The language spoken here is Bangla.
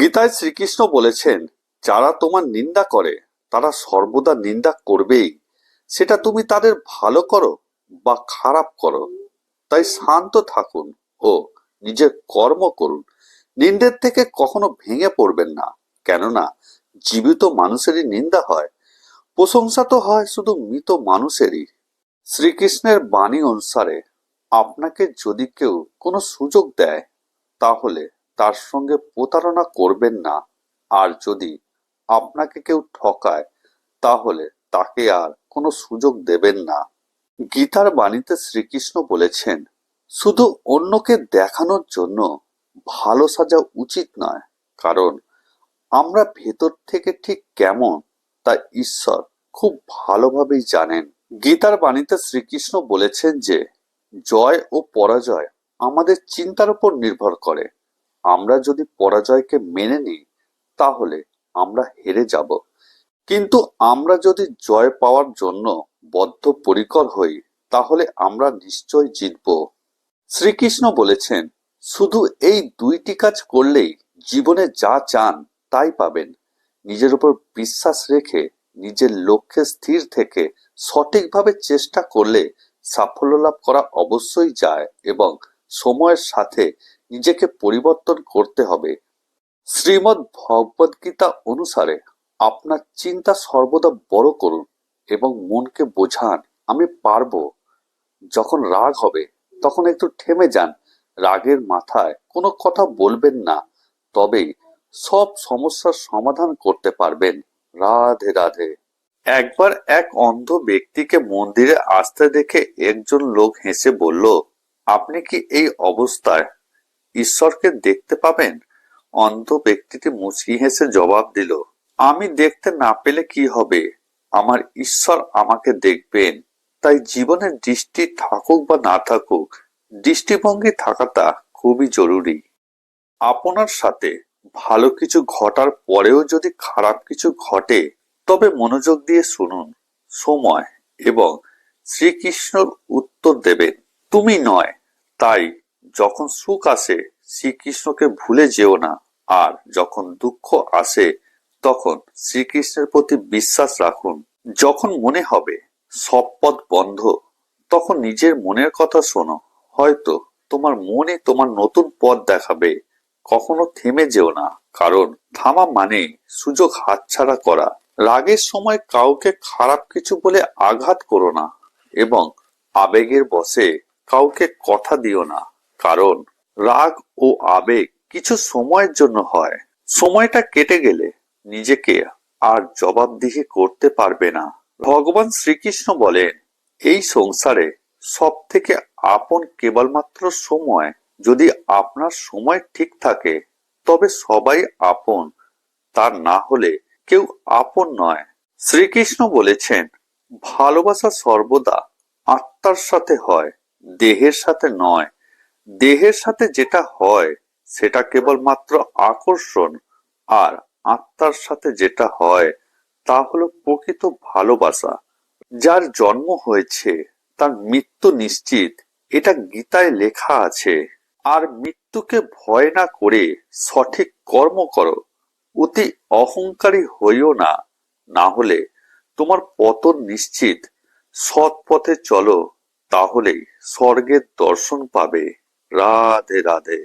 গীতায় শ্রীকৃষ্ণ বলেছেন, যারা তোমার নিন্দা করে, তারা সর্বদা নিন্দা করবেই। সেটা তুমি তাদের ভালো করো বা খারাপ করো। তাই শান্ত থাকুন ও নিজের কর্ম করুন। নিন্দের থেকে কখনো ভেঙে পড়বেন না। কেননা, জীবিত মানুষেরই নিন্দা হয়। প্রশংসা তো হয় শুধু মৃত মানুষেরই। শ্রীকৃষ্ণের বাণী অনুসারে, আপনাকে যদি কেউ কোনো সুযোগ দেয়, তাহলে তার সঙ্গে প্রতারণা করবেন না। আর যদি আপনাকে কেউ ঠকায়, তাহলে তাকে আর কোনো সুযোগ দেবেন না। গীতার বাণীতে শ্রীকৃষ্ণ বলেছেন, শুধু অন্যকে দেখানোর জন্য ভালো সাজা উচিত নয়, কারণ আমরা ভেতর থেকে ঠিক কেমন তা ঈশ্বর খুব ভালোভাবেই জানেন। গীতার বাণীতে শ্রীকৃষ্ণ বলেছেন যে, জয় ও পরাজয় আমাদের চিন্তার উপর নির্ভর করে। আমরা যদি পরাজয়কে মেনে নিই, তাহলে আমরা হেরে যাব। কিন্তু আমরা যদি জয় পাওয়ার জন্য বদ্ধপরিকর হই, তাহলে আমরা নিশ্চয় জিতব। শ্রীকৃষ্ণ বলেছেন, শুধু এই দুইটি কাজ করলেই জীবনে যা চান তাই পাবেন। নিজের উপর বিশ্বাস রেখে নিজের লক্ষ্যে স্থির থেকে সঠিকভাবে চেষ্টা করলে সাফল্য লাভ করা অবশ্যই যায় এবং সময়ের সাথে নিজেকে পরিবর্তন করতে হবে। শ্রীমদ্ ভগবদ গীতা অনুসারে আপনার চিন্তা সর্বদা বড় করুন এবং মনকে বোঝান, আমি পারব। যখন রাগ হবে, তখন একটু থেমে যান। রাগের মাথায় কোনো কথা বলবেন না, তবেই সব সমস্যার সমাধান করতে পারবেন। রাধে রাধে। একবার এক অন্ধ ব্যক্তিকে মন্দিরে আসতে দেখে একজন লোক হেসে বলল, আপনি কি এই অবস্থায় ঈশ্বরকে দেখতে পাবেন? অন্ধ ব্যক্তিটি মুচকি হেসে জবাব দিল, আমি দেখতে না পেলে কি হবে? আমার ঈশ্বর আমাকে দেখবেন। তাই জীবনের দৃষ্টি থাকুক বা না থাকুক, দৃষ্টিভঙ্গি থাকাটা খুবই জরুরি। আপনার সাথে ভালো কিছু ঘটার পরেও যদি খারাপ কিছু ঘটে, তবে মনোযোগ দিয়ে শুনুন, সময় এবং শ্রীকৃষ্ণর উত্তর দেবেন। তুমি নয়, তাই যখন সুখ আসে, শ্রীকৃষ্ণকে ভুলে যেও না। আর যখন দুঃখ আসে, তখন শ্রীকৃষ্ণের প্রতি বিশ্বাস রাখুন। যখন মনে হবে সব পথ বন্ধ, তখন নিজের মনের কথা শোনো। হয়তো তোমার মনে তোমার নতুন পথ দেখাবে। কখনো থেমে যেও না। কারণ থামা মানে সুযোগ হাতছাড়া করা। রাগের সময় কাউকে খারাপ কিছু বলে আঘাত করো না। এবং আবেগের বসে কাউকে কথা দিও না। কারণ রাগ ও আবেগ কিছু সময়ের জন্য হয়। সময়টা কেটে গেলে নিজেকে আর জবাবদিহি করতে পারবে না। ভগবান শ্রীকৃষ্ণ বলেন, এই সংসারে সব থেকে আপন কেবলমাত্র সময় যদি আপনার সময় ঠিক থাকে, তবে সবাই আপন। তার না হলে কেউ আপন নয়। শ্রীকৃষ্ণ বলেছেন, ভালোবাসা সর্বদা আত্মার সাথে হয়, দেহের সাথে নয়। দেহের সাথে যেটা হয়, সেটা কেবলমাত্র আকর্ষণ আর আত্মার সাথে যেটা হয়, তা হলো প্রকৃত ভালোবাসা। যার জন্ম হয়েছে, তার মৃত্যু নিশ্চিত, এটা গীতায় লেখা আছে। আর মৃত্যুকে ভয় না করে সঠিক কর্ম করো, অতি অহংকারী হইও না। না হলে তোমার পতন নিশ্চিত। সৎ পথে চলো, তাহলেই স্বর্গের দর্শন পাবে। রাধে রাধে